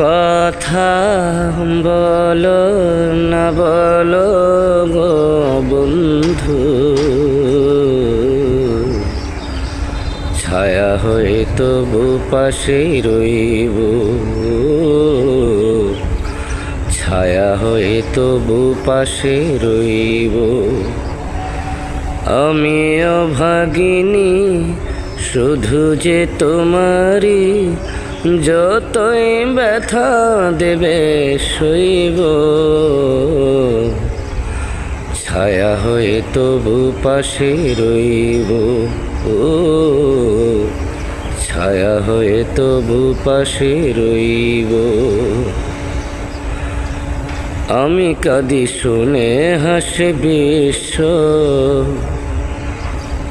কথা বলো, না বলো গো বন্ধু। ছায়া হয়ে তবু পাশে রইব। ছায়া হয়ে তবু পাশে রইব। আমি ভাগিনী, শুধু যে তোমারই যতই ব্যথা দেবে শৈব ছায়া হয়ে তবু পাশে রইব। ও, ছায়া হয়ে তবু পাশে রইব। আমি কাঁদি শুনে হাসে বিশ্ব।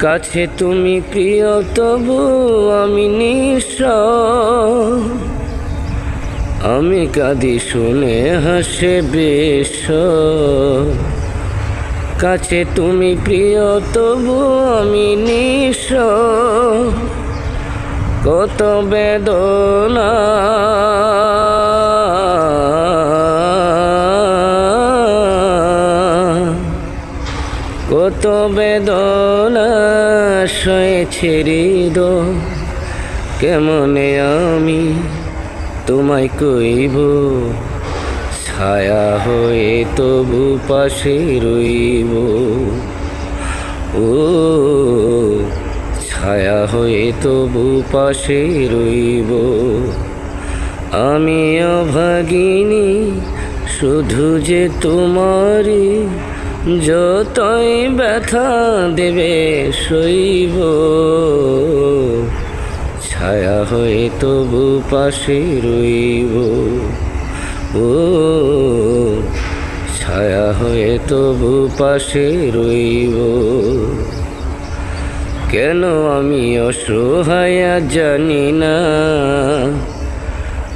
কাছে তুমি প্রিয়, তবু আমি নিঃস আমি কাঁদি শুনে হাসে বিশ্ব কাছে তুমি প্রিয়, তবু আমি নিঃস কত বেদনা। কত বেদনা। সয়েছে দো। কেমনে আমি তোমায় কইব? ছায়া হয়ে তবু পাশে রইব। ও, ছায়া হয়ে তবু পাশে রইব। আমি অভাগিনী শুধু যে তোমারই যতই ব্যথা দেবে শৈব ছায়া হয়ে তবু পাশে রইব। ও, ছায়া হয়ে তবু পাশে রইব। কেন আমি অসহায় জানি না?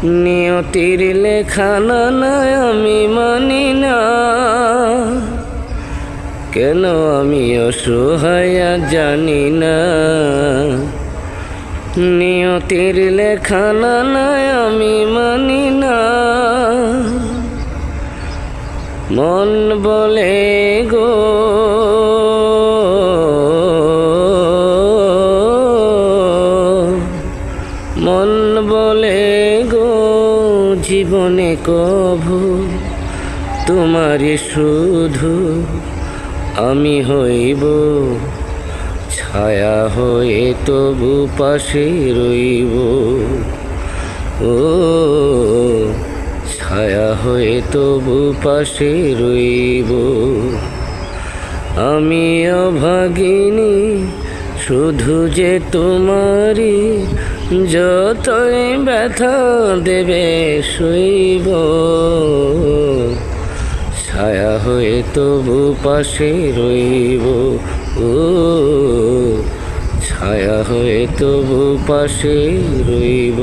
নিয়তির লেখা না আমি মানি। কেন আমি অসহায় জানি না? নিয়তির লেখানা না আমি মানি না। মন বলে গো। মন বলে গো, জীবনে কভু তোমারই শুধু আমি হইব ছায়া হয়ে তবু পাশে রইব। ও ছায়া হয়ে তবু পাশে রইব। আমি অভাগিনী, শুধু যে তোমারই যতই ব্যথা দেবে শৈব ছায়া হয়ে তবু পাশে রইব। ও ছায়া হয়ে তবু পাশে রইব।